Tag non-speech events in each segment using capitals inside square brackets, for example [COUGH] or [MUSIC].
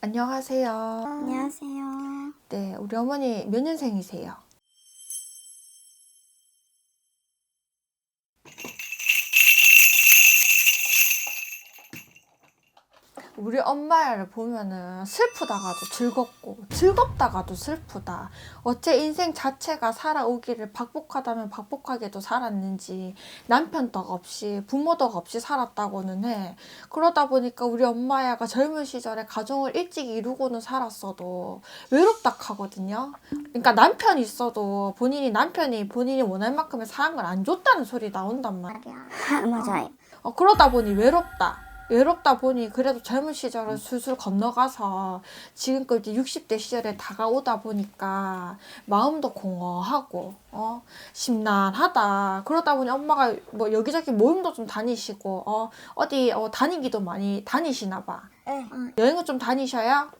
안녕하세요. 안녕하세요. 네, 우리 어머니 몇 년생이세요? 우리 엄마를 보면은 슬프다가도 즐겁고 즐겁다가도 슬프다. 어째 인생 자체가 살아오기를 박복하다면 박복하게도 살았는지 남편 덕 없이 부모 덕 없이 살았다고는 해. 그러다 보니까 우리 엄마야가 젊은 시절에 가정을 일찍 이루고는 살았어도 외롭다 하거든요. 그러니까 남편이 있어도 본인이 남편이 본인이 원할 만큼의 사랑을 안 줬다는 소리 나온단 말이야. [LAUGHS] 맞아요. 어, 그러다 보니 외롭다. 외롭다 보니 그래도 젊은 시절을 술술 건너가서 지금껏 이제 60대 시절에 다가오다 보니까 마음도 공허하고 어 심란하다. 그러다 보니 엄마가 뭐 여기저기 모임도 좀 다니시고 어 어디 어 다니기도 많이 다니시나 봐. 예, 여행을 좀 다니셔야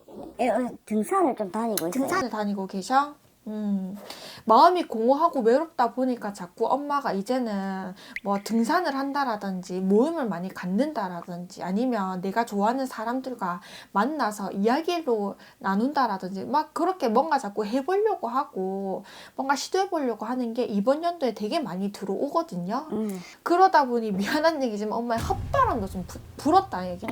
예, 어, 등산을 좀 다니고 있어요. 등산을 다니고 계셔? 음, 마음이 공허하고 외롭다 보니까 자꾸 엄마가 이제는 뭐 등산을 한다라든지 모임을 많이 갖는다라든지 아니면 내가 좋아하는 사람들과 만나서 이야기로 나눈다라든지 막 그렇게 뭔가 자꾸 해보려고 하고 뭔가 시도해보려고 하는 게 이번 연도에 되게 많이 들어오거든요. 음. 그러다 보니 미안한 얘기지만 엄마의 헛바람도 좀 부, 불었다 얘기.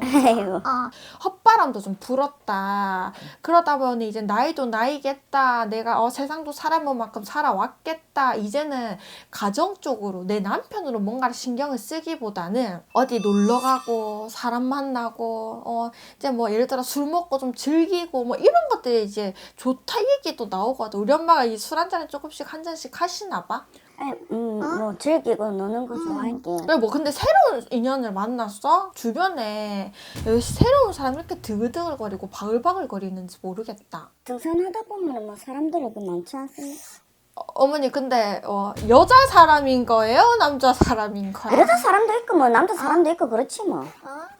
아, 헛바람도 좀 불었다. 그러다 보니 이제 나이도 나이겠다. 내가 어, 세 상도 살아본 만큼 살아왔겠다. 이제는 가정적으로 내 남편으로 뭔가를 신경을 쓰기보다는 어디 놀러 가고 사람 만나고 어 이제 뭐 예를 들어 술 먹고 좀 즐기고 뭐 이런 것들이 이제 좋다 얘기도 나오거든. 우리 엄마가 이 술 한 잔에 조금씩 한 잔씩 하시나 봐. 예, 음, 뭐 즐기고 노는 거 좋아할게. 그래 뭐 근데 새로운 인연을 만났어? 주변에 왜 새로운 사람이 이렇게 드글드글거리고 바글바글거리는지 모르겠다. 등산하다 보면 뭐 사람들이 그 많지 않습니까? 어, 어머니 근데 어, 여자 사람인 거예요? 남자 사람인 거예요? 여자 사람도 있고 뭐 남자 사람도 있고 그렇지 뭐.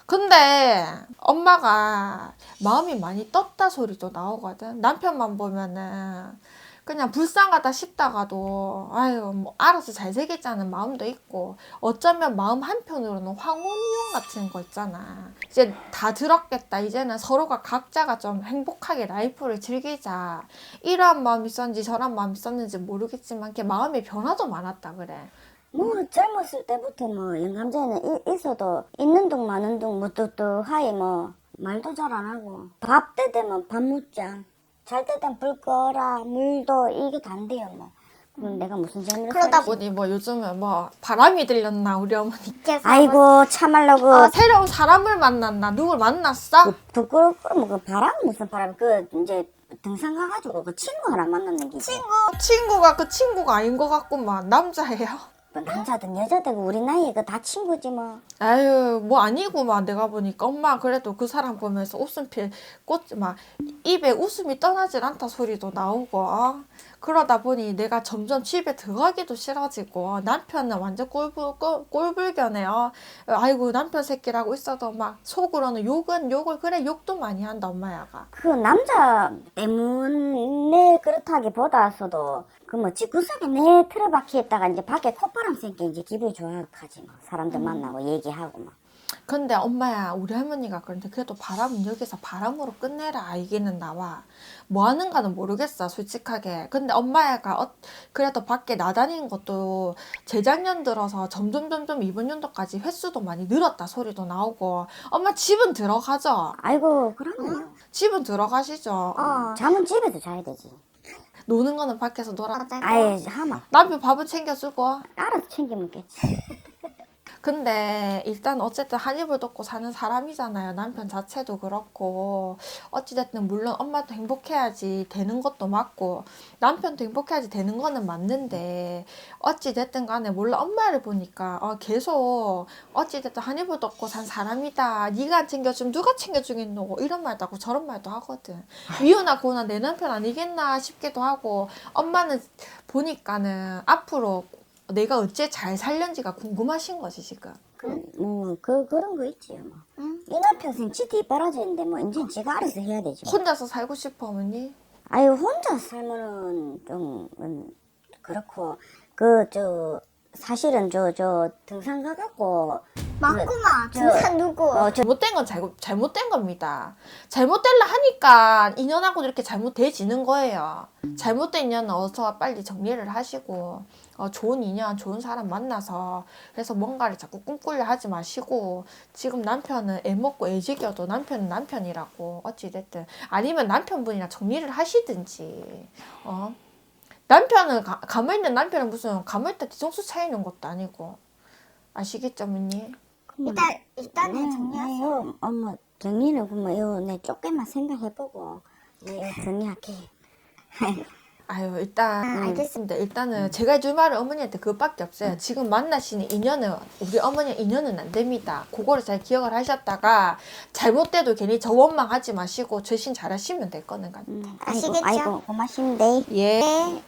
근데 엄마가 마음이 많이 떴다 소리도 나오거든. 남편만 보면은 그냥 불쌍하다 싶다가도 아유 뭐 알아서 잘 되겠자는 마음도 있고 어쩌면 마음 한편으로는 황혼이용 같은 거 있잖아. 이제 다 들었겠다. 이제는 서로가 각자가 좀 행복하게 라이프를 즐기자. 이러한 마음이 있었는지 저런 마음이 있었는지 모르겠지만 이렇게 마음의 변화도 많았다 그래. 뭐 젊었을 때부터 뭐 영감제는 이- 있어도 있는 둥 마는 둥 무뚝뚝하이 뭐 말도 잘 안 하고 밥 때 되면 밥 먹자 잘때 되면 불 꺼라 물도 이게 단데요 뭐 그럼 내가 무슨 재미로 그러다 살지? 보니 뭐 요즘은 뭐 바람이 들렸나 우리 어머니께서 아이고 참말로 그 어, 새로운 사람을 만났나 누굴 만났어? 그 부끄럽고 뭐그 바람 무슨 바람 그 이제 등산 가가지고 그 친구 하나 만났는 게 친구 친구가 그 친구가 아닌 것 같구만 남자예요. 뭐 남자든 여자든 우리 나이에 그 다 친구지 뭐 아유 뭐 아니구만 내가 보니까 엄마 그래도 그 사람 보면서 웃음필 꽃 막 입에 웃음이 떠나질 않다 소리도 나오고 어? 그러다 보니 내가 점점 집에 들어가기도 싫어지고 남편은 완전 꼴불 꼴- 꼴불견해요. 아이고 남편 새끼라고 있어도 막 속으로는 욕은 욕을 그래 욕도 많이 한다 엄마야가. 그 남자 때문에 그렇다기보다서도 그 뭐 집구석에 내 틀어박히있다가 이제 밖에 콧바 람 쐬니까 이제 기분이 좋아하지 뭐 사람들 만나고 얘기하고 막. 근데 엄마야 우리 할머니가 그런데 그래도 바람은 여기서 바람으로 끝내라 얘기는 나와. 뭐 하는가는 모르겠어 솔직하게. 근데 엄마야가 어, 그래도 밖에 나다니는 것도 재작년 들어서 점점 점점 이번 연도까지 횟수도 많이 늘었다 소리도 나오고. 엄마 집은 들어가죠? 아이고 그러면 집은 들어가시죠? 잠은 집에서 자야 되지 노는 거는 밖에서 놀아. 아이 하마. 남편 밥은 챙겨주고. 알아서 챙겨 먹겠지 [LAUGHS] 근데 일단 어쨌든 한 입을 덮고 사는 사람이잖아요. 남편 자체도 그렇고 어찌됐든 물론 엄마도 행복해야지 되는 것도 맞고 남편도 행복해야지 되는 거는 맞는데 어찌됐든 간에 몰라 엄마를 보니까 어, 계속 어찌됐든 한 입을 덮고 산 사람이다. 네가 안 챙겨주면 누가 챙겨주겠노 이런 말도 하고 저런 말도 하거든. 미워나 내 남편 아니겠나 싶기도 하고 엄마는 보니까는 앞으로 내가 어째 잘 살련지가 궁금하신 거지 지금. 뭐그 그런 거 있지 뭐이 남평생 지 뒷바라지인데 뭐 이제 지가 알아서 해야 되지 뭐. 혼자서 살고 싶어 어머니? 아유 혼자 살면은 좀 음, 그렇고 그 저 사실은 저 저 등산 가갖고 맞구만. 저- 진짜 누구? 어, 저, 잘못된 건 잘못, 잘못된 겁니다. 잘못될라 하니까 인연하고 이렇게 잘못돼지는 거예요. 잘못된 인연은 어서 빨리 정리를 하시고 어, 좋은 인연, 좋은 사람 만나서 그래서 뭔가를 자꾸 꿈꾸려 하지 마시고 지금 남편은 애 먹고 애 지겨도 남편은 남편이라고 어찌 됐든 아니면 남편분이랑 정리를 하시든지 어 남편은 가, 가만히 있는 남편은 무슨 가만히 있다 뒤통수 차이는 것도 아니고 아시겠죠, 어머니? 일단 일단은 네, 정리하세요. 네, 요, 엄마 정리는 그만 요내 쫓게만 생각해보고 네, 요 정리할게. [LAUGHS] 아유 일단 아, 알겠습니다. 일단은 제가 해줄 말은 어머니한테 그것밖에 없어요. 지금 만나시는 인연은 우리 어머니 인연은 안 됩니다. 그거를 잘 기억을 하셨다가 잘못돼도 괜히 저 원망하지 마시고 저신 잘하시면 될 거는 같아요. 음, 아시겠죠? 아이고, 아이고 고맙습니다. 예. 네.